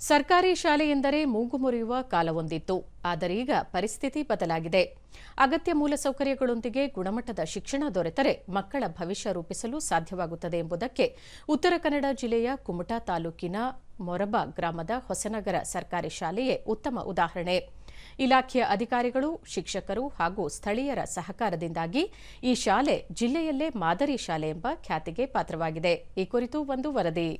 ಸರ್ಕಾರಿ ಶಾಲೆ ಎಂದರೆ ಮೂಗು ಮುರಿಯುವ ಕಾಲವೊಂದಿತ್ತು ಆದರೀಗ ಪರಿಸ್ಥಿತಿ ಬದಲಾಗಿದೆ. ಅಗತ್ಯ ಮೂಲಸೌಕರ್ಯಗಳೊಂದಿಗೆ ಗುಣಮಟ್ಟದ ಶಿಕ್ಷಣ ದೊರೆತರೆ ಮಕ್ಕಳ ಭವಿಷ್ಯ ರೂಪಿಸಲು ಸಾಧ್ಯವಾಗುತ್ತದೆ ಎಂಬುದಕ್ಕೆ ಉತ್ತರ ಕನ್ನಡ ಜಿಲ್ಲೆಯ ಕುಮಟಾ ತಾಲೂಕಿನ ಮೊರಬ ಗ್ರಾಮದ ಹೊಸನಗರ ಸರ್ಕಾರಿ ಶಾಲೆಯೇ ಉತ್ತಮ ಉದಾಹರಣೆ. ಇಲಾಖೆಯ ಅಧಿಕಾರಿಗಳು, ಶಿಕ್ಷಕರು ಹಾಗೂ ಸ್ಥಳೀಯರ ಸಹಕಾರದಿಂದಾಗಿ ಈ ಶಾಲೆ ಜಿಲ್ಲೆಯಲ್ಲೇ ಮಾದರಿ ಶಾಲೆ ಎಂಬ ಖ್ಯಾತಿಗೆ ಪಾತ್ರವಾಗಿದೆ. ಈ ಕುರಿತು ಒಂದು ವರದಿ.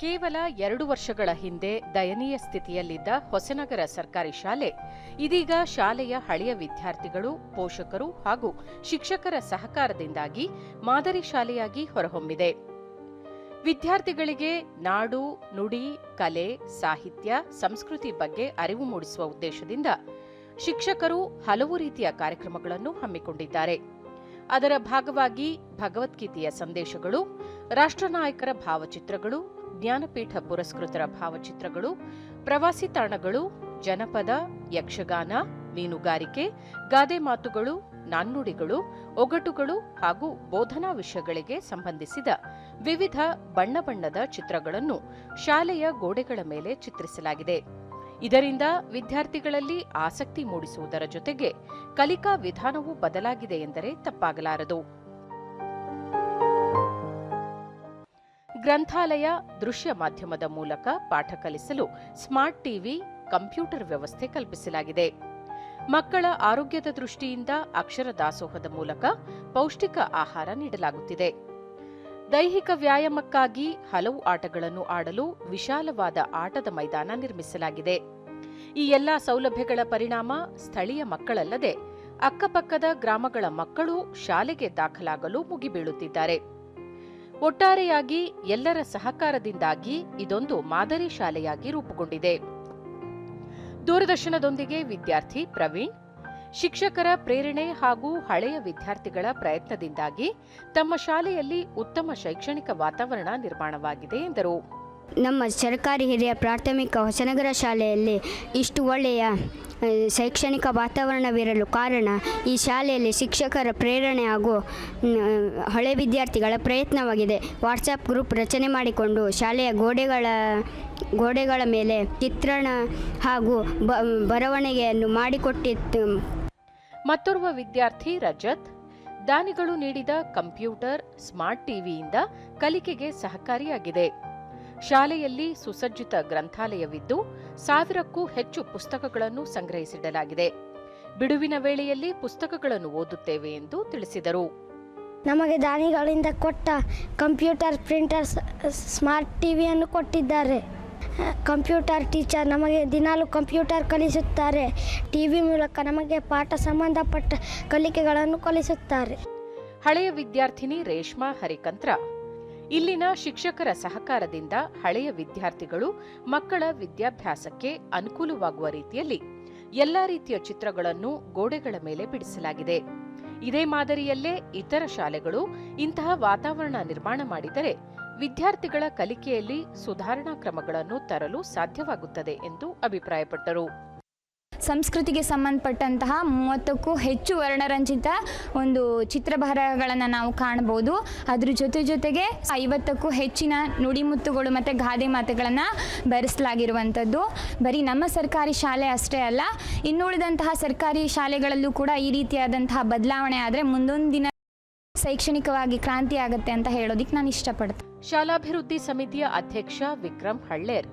ಕೇವಲ ಎರಡು ವರ್ಷಗಳ ಹಿಂದೆ ದಯನೀಯ ಸ್ಥಿತಿಯಲ್ಲಿದ್ದ ಹೊಸನಗರ ಸರ್ಕಾರಿ ಶಾಲೆ. ಇದೀಗ ಶಾಲೆಯ ಹಳೆಯ ವಿದ್ಯಾರ್ಥಿಗಳು, ಪೋಷಕರು ಹಾಗೂ ಶಿಕ್ಷಕರ ಸಹಕಾರದಿಂದಾಗಿ ಮಾದರಿ ಶಾಲೆಯಾಗಿ ಹೊರಹೊಮ್ಮಿದೆ. ವಿದ್ಯಾರ್ಥಿಗಳಿಗೆ ನಾಡು, ನುಡಿ, ಕಲೆ, ಸಾಹಿತ್ಯ, ಸಂಸ್ಕೃತಿ ಬಗ್ಗೆ ಅರಿವು ಮೂಡಿಸುವ ಉದ್ದೇಶದಿಂದ ಶಿಕ್ಷಕರು ಹಲವು ರೀತಿಯ ಕಾರ್ಯಕ್ರಮಗಳನ್ನು ಹಮ್ಮಿಕೊಂಡಿದ್ದಾರೆ. ಅದರ ಭಾಗವಾಗಿ ಭಗವದ್ಗೀತೆಯ ಸಂದೇಶಗಳು, ರಾಷ್ಟ್ರನಾಯಕರ ಭಾವಚಿತ್ರಗಳು ಜ್ಞಾನಪೀಠ ಪುರಸ್ಕೃತರ ಭಾವಚಿತ್ರಗಳು, ಪ್ರವಾಸಿ ತಾಣಗಳು, ಜನಪದ, ಯಕ್ಷಗಾನ, ಮೀನುಗಾರಿಕೆ, ಗಾದೆ ಮಾತುಗಳು, ನಾಣ್ಣುಡಿಗಳು, ಒಗಟುಗಳು ಹಾಗೂ ಬೋಧನಾ ವಿಷಯಗಳಿಗೆ ಸಂಬಂಧಿಸಿದ ವಿವಿಧ ಬಣ್ಣ ಬಣ್ಣದ ಚಿತ್ರಗಳನ್ನು ಶಾಲೆಯ ಗೋಡೆಗಳ ಮೇಲೆ ಚಿತ್ರಿಸಲಾಗಿದೆ. ಇದರಿಂದ ವಿದ್ಯಾರ್ಥಿಗಳಲ್ಲಿ ಆಸಕ್ತಿ ಮೂಡಿಸುವುದರ ಜೊತೆಗೆ ಕಲಿಕಾ ವಿಧಾನವೂ ಬದಲಾಗಿದೆ ಎಂದರೆ ತಪ್ಪಾಗಲಾರದು. ಗ್ರಂಥಾಲಯ ದೃಶ್ಯ ಮಾಧ್ಯಮದ ಮೂಲಕ ಪಾಠ ಕಲಿಸಲು ಸ್ಮಾರ್ಟ್ ಟಿವಿ, ಕಂಪ್ಯೂಟರ್ ವ್ಯವಸ್ಥೆ ಕಲ್ಪಿಸಲಾಗಿದೆ. ಮಕ್ಕಳ ಆರೋಗ್ಯದ ದೃಷ್ಟಿಯಿಂದ ಅಕ್ಷರ ದಾಸೋಹದ ಮೂಲಕ ಪೌಷ್ಟಿಕ ಆಹಾರ ನೀಡಲಾಗುತ್ತಿದೆ. ದೈಹಿಕ ವ್ಯಾಯಾಮಕ್ಕಾಗಿ ಹಲವು ಆಟಗಳನ್ನು ಆಡಲು ವಿಶಾಲವಾದ ಆಟದ ಮೈದಾನ ನಿರ್ಮಿಸಲಾಗಿದೆ. ಈ ಎಲ್ಲಾ ಸೌಲಭ್ಯಗಳ ಪರಿಣಾಮ ಸ್ಥಳೀಯ ಮಕ್ಕಳಲ್ಲದೆ ಅಕ್ಕಪಕ್ಕದ ಗ್ರಾಮಗಳ ಮಕ್ಕಳು ಶಾಲೆಗೆ ದಾಖಲಾಗಲು ಮುಗಿಬೀಳುತ್ತಿದ್ದಾರೆ. ಒಟ್ಟಾರೆಯಾಗಿ ಎಲ್ಲರ ಸಹಕಾರದಿಂದಾಗಿ ಇದೊಂದು ಮಾದರಿ ಶಾಲೆಯಾಗಿ ರೂಪುಗೊಂಡಿದೆ. ದೂರದರ್ಶನದೊಂದಿಗೆ ವಿದ್ಯಾರ್ಥಿ ಪ್ರವೀಣ್, ಶಿಕ್ಷಕರ ಪ್ರೇರಣೆ ಹಾಗೂ ಹಳೆಯ ವಿದ್ಯಾರ್ಥಿಗಳ ಪ್ರಯತ್ನದಿಂದಾಗಿ ತಮ್ಮ ಶಾಲೆಯಲ್ಲಿ ಉತ್ತಮ ಶೈಕ್ಷಣಿಕ ವಾತಾವರಣ ನಿರ್ಮಾಣವಾಗಿದೆ ಎಂದರು. ನಮ್ಮ ಸರ್ಕಾರಿ ಹಿರಿಯ ಪ್ರಾಥಮಿಕ ಹೊಸನಗರ ಶಾಲೆಯಲ್ಲಿ ಇಷ್ಟು ಒಳ್ಳೆಯ ಶೈಕ್ಷಣಿಕ ವಾತಾವರಣವಿರಲು ಕಾರಣ ಈ ಶಾಲೆಯಲ್ಲಿ ಶಿಕ್ಷಕರ ಪ್ರೇರಣೆ ಹಾಗೂ ಹಳೆ ವಿದ್ಯಾರ್ಥಿಗಳ ಪ್ರಯತ್ನವಾಗಿದೆ. ವಾಟ್ಸಪ್ ಗ್ರೂಪ್ ರಚನೆ ಮಾಡಿಕೊಂಡು ಶಾಲೆಯ ಗೋಡೆಗಳ ಗೋಡೆಗಳ ಮೇಲೆ ಚಿತ್ರಣ ಹಾಗೂ ಬ, ಬರವಣಿಗೆಯನ್ನು ಮಾಡಿಕೊಟ್ಟಿತ್ತು. ಮತ್ತೋರ್ವ ವಿದ್ಯಾರ್ಥಿ ರಜತ್, ದಾನಿಗಳು ನೀಡಿದ ಕಂಪ್ಯೂಟರ್, ಸ್ಮಾರ್ಟ್ ಟಿವಿಯಿಂದ ಕಲಿಕೆಗೆ ಸಹಕಾರಿಯಾಗಿದೆ. ಶಾಲೆಯಲ್ಲಿ ಸುಸಜ್ಜಿತ ಗ್ರಂಥಾಲಯವಿದ್ದು ಸಾವಿರಕ್ಕೂ ಹೆಚ್ಚು ಪುಸ್ತಕಗಳನ್ನು ಸಂಗ್ರಹಿಸಿಡಲಾಗಿದೆ. ಬಿಡುವಿನ ವೇಳೆಯಲ್ಲಿ ಪುಸ್ತಕಗಳನ್ನು ಓದುತ್ತೇವೆ ಎಂದು ತಿಳಿಸಿದರು. ನಮಗೆ ದಾನಿಗಳಿಂದ ಕೊಟ್ಟ ಕಂಪ್ಯೂಟರ್ ಪ್ರಿಂಟರ್ ಸ್ಮಾರ್ಟ್ ಟಿವಿಯನ್ನು ಕೊಟ್ಟಿದ್ದಾರೆ. ಕಂಪ್ಯೂಟರ್ ಟೀಚರ್ ನಮಗೆ ದಿನಾಲು ಕಂಪ್ಯೂಟರ್ ಕಲಿಸುತ್ತಾರೆ. ಟಿವಿ ಮೂಲಕ ನಮಗೆ ಪಾಠ ಸಂಬಂಧಪಟ್ಟ ಕಲಿಕೆಗಳನ್ನು ಕಲಿಸುತ್ತಾರೆ. ಹಳೆಯ ವಿದ್ಯಾರ್ಥಿನಿ ರೇಷ್ಮಾ ಹರಿಕಂತ್ರ ಇಲ್ಲಿನ ಶಿಕ್ಷಕರ ಸಹಕಾರದಿಂದ ಹಳೆಯ ವಿದ್ಯಾರ್ಥಿಗಳು ಮಕ್ಕಳ ವಿದ್ಯಾಭ್ಯಾಸಕ್ಕೆ ಅನುಕೂಲವಾಗುವ ರೀತಿಯಲ್ಲಿ ಎಲ್ಲ ರೀತಿಯ ಚಿತ್ರಗಳನ್ನು ಗೋಡೆಗಳ ಮೇಲೆ ಬಿಡಿಸಲಾಗಿದೆ. ಇದೇ ಮಾದರಿಯಲ್ಲೇ ಇತರ ಶಾಲೆಗಳು ಇಂತಹ ವಾತಾವರಣ ನಿರ್ಮಾಣ ಮಾಡಿದರೆ ವಿದ್ಯಾರ್ಥಿಗಳ ಕಲಿಕೆಯಲ್ಲಿ ಸುಧಾರಣಾ ಕ್ರಮಗಳನ್ನು ತರಲು ಸಾಧ್ಯವಾಗುತ್ತದೆ ಎಂದು ಅಭಿಪ್ರಾಯಪಟ್ಟರು. ಸಂಸ್ಕೃತಿಗೆ ಸಂಬಂಧಪಟ್ಟಂತಹ ಮೂವತ್ತಕ್ಕೂ ಹೆಚ್ಚು ವರ್ಣರಂಜಿತ ಒಂದು ಚಿತ್ರಬರಹಗಳನ್ನು ನಾವು ಕಾಣಬಹುದು. ಅದ್ರ ಜೊತೆ ಜೊತೆಗೆ ಐವತ್ತಕ್ಕೂ ಹೆಚ್ಚಿನ ನುಡಿಮುತ್ತುಗಳು ಮತ್ತು ಗಾದೆ ಮಾತುಗಳನ್ನು ಬರೆಸಲಾಗಿರುವಂಥದ್ದು. ಬರೀ ನಮ್ಮ ಸರ್ಕಾರಿ ಶಾಲೆ ಅಷ್ಟೇ ಅಲ್ಲ, ಇನ್ನುಳಿದಂತಹ ಸರ್ಕಾರಿ ಶಾಲೆಗಳಲ್ಲೂ ಕೂಡ ಈ ರೀತಿಯಾದಂತಹ ಬದಲಾವಣೆ ಆದರೆ ಮುಂದೊಂದು ದಿನ ಶೈಕ್ಷಣಿಕವಾಗಿ ಕ್ರಾಂತಿ ಆಗುತ್ತೆ ಅಂತ ಹೇಳೋದಿಕ್ಕೆ ನಾನು ಇಷ್ಟಪಡ್ತೀನಿ ಶಾಲಾಭಿವೃದ್ಧಿ ಸಮಿತಿಯ ಅಧ್ಯಕ್ಷ ವಿಕ್ರಮ್ ಹಳ್ಳೇರ್.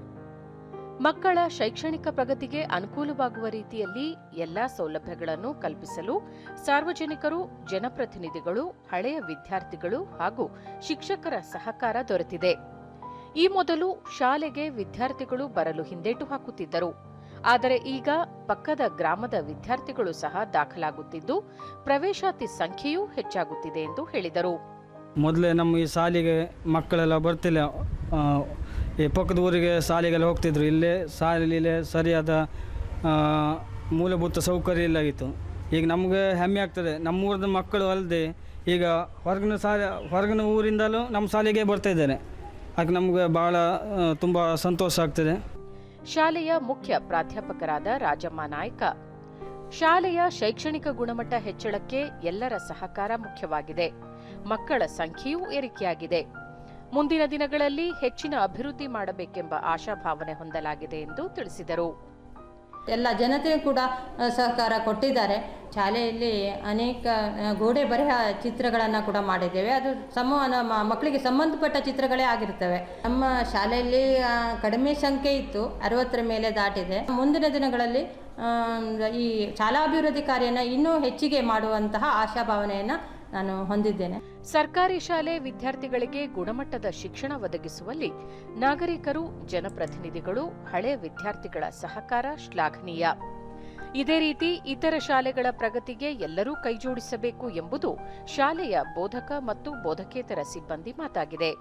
ಮಕ್ಕಳ ಶೈಕ್ಷಣಿಕ ಪ್ರಗತಿಗೆ ಅನುಕೂಲವಾಗುವ ರೀತಿಯಲ್ಲಿ ಎಲ್ಲಾ ಸೌಲಭ್ಯಗಳನ್ನು ಕಲ್ಪಿಸಲು ಸಾರ್ವಜನಿಕರು, ಜನಪ್ರತಿನಿಧಿಗಳು, ಹಳೆಯ ವಿದ್ಯಾರ್ಥಿಗಳು ಹಾಗೂ ಶಿಕ್ಷಕರ ಸಹಕಾರ ದೊರೆತಿದೆ. ಈ ಮೊದಲು ಶಾಲೆಗೆ ವಿದ್ಯಾರ್ಥಿಗಳು ಬರಲು ಹಿಂದೇಟು ಹಾಕುತ್ತಿದ್ದರು. ಆದರೆ ಈಗ ಪಕ್ಕದ ಗ್ರಾಮದ ವಿದ್ಯಾರ್ಥಿಗಳು ಸಹ ದಾಖಲಾಗುತ್ತಿದ್ದು, ಪ್ರವೇಶಾತಿ ಸಂಖ್ಯೆಯೂ ಹೆಚ್ಚಾಗುತ್ತಿದೆ ಎಂದು ಹೇಳಿದರು. ಮೊದಲೇ ನಮ್ಮ ಈ ಶಾಲೆಗೆ ಮಕ್ಕಳೆಲ್ಲ ಬರ್ತಿಲ್ಲ. ಈ ಪಕ್ಕದ ಊರಿಗೆ ಶಾಲೆಗೆಲ್ಲ ಹೋಗ್ತಿದ್ರು. ಇಲ್ಲೇ ಶಾಲೆಯಲ್ಲಿ ಸರಿಯಾದ ಮೂಲಭೂತ ಸೌಕರ್ಯ ಇಲ್ಲ ಆಗಿತ್ತು ಈಗ ನಮಗೆ ಹೆಮ್ಮೆ ಆಗ್ತದೆ. ನಮ್ಮೂರದ ಮಕ್ಕಳು ಅಲ್ಲದೆ ಈಗ ಹೊರಗಿನ ಶಾಲೆ, ಹೊರಗಿನ ಊರಿಂದಲೂ ನಮ್ಮ ಶಾಲೆಗೆ ಬರ್ತಾ ಇದ್ದಾರೆ. ಅದಕ್ಕೆ ನಮಗೆ ಭಾಳ ತುಂಬ ಸಂತೋಷ ಆಗ್ತದೆ. ಶಾಲೆಯ ಮುಖ್ಯ ಪ್ರಾಧ್ಯಾಪಕರಾದ ರಾಜಮ್ಮ ನಾಯ್ಕ, ಶಾಲೆಯ ಶೈಕ್ಷಣಿಕ ಗುಣಮಟ್ಟ ಹೆಚ್ಚಳಕ್ಕೆ ಎಲ್ಲರ ಸಹಕಾರ ಮುಖ್ಯವಾಗಿದೆ. ಮಕ್ಕಳ ಸಂಖ್ಯೆಯೂ ಏರಿಕೆಯಾಗಿದೆ. ಮುಂದಿನ ದಿನಗಳಲ್ಲಿ ಹೆಚ್ಚಿನ ಅಭಿವೃದ್ಧಿ ಮಾಡಬೇಕೆಂಬ ಆಶಾಭಾವನೆ ಹೊಂದಲಾಗಿದೆ ಎಂದು ತಿಳಿಸಿದರು. ಎಲ್ಲ ಜನತೆ ಕೂಡ ಸಹಕಾರ ಕೊಟ್ಟಿದ್ದಾರೆ. ಶಾಲೆಯಲ್ಲಿ ಅನೇಕ ಗೋಡೆ ಬರೆಯ ಚಿತ್ರಗಳನ್ನು ಕೂಡ ಮಾಡಿದ್ದೇವೆ. ಅದು ಸಂವಹನ ಮಕ್ಕಳಿಗೆ ಸಂಬಂಧಪಟ್ಟ ಚಿತ್ರಗಳೇ ಆಗಿರ್ತವೆ ನಮ್ಮ ಶಾಲೆಯಲ್ಲಿ ಕಡಿಮೆ ಸಂಖ್ಯೆ ಇತ್ತು. ಅರವತ್ತರ ಮೇಲೆ ದಾಟಿದೆ. ಮುಂದಿನ ದಿನಗಳಲ್ಲಿ ಈ ಶಾಲಾಭಿವೃದ್ಧಿ ಕಾರ್ಯನ ಇನ್ನೂ ಹೆಚ್ಚಿಗೆ ಮಾಡುವಂತಹ ಆಶಾಭಾವನೆಯನ್ನು ನಾನು ಹೊಂದಿದ್ದೇನೆ. ಸರ್ಕಾರಿ ಶಾಲೆ ವಿದ್ಯಾರ್ಥಿಗಳಿಗೆ ಗುಣಮಟ್ಟದ ಶಿಕ್ಷಣ ಒದಗಿಸುವಲ್ಲಿ ನಾಗರಿಕರು, ಜನಪ್ರತಿನಿಧಿಗಳು ಹಳೆ ವಿದ್ಯಾರ್ಥಿಗಳ ಸಹಕಾರ ಶ್ಲಾಘನೀಯ. ಇದೇ ರೀತಿ ಇತರ ಶಾಲೆಗಳ ಪ್ರಗತಿಗೆ ಎಲ್ಲರೂ ಕೈಜೋಡಿಸಬೇಕು ಎಂಬುದು ಶಾಲೆಯ ಬೋಧಕ ಮತ್ತು ಬೋಧಕೇತರ ಸಿಬ್ಬಂದಿ ಮಾತಾಗಿದೆ.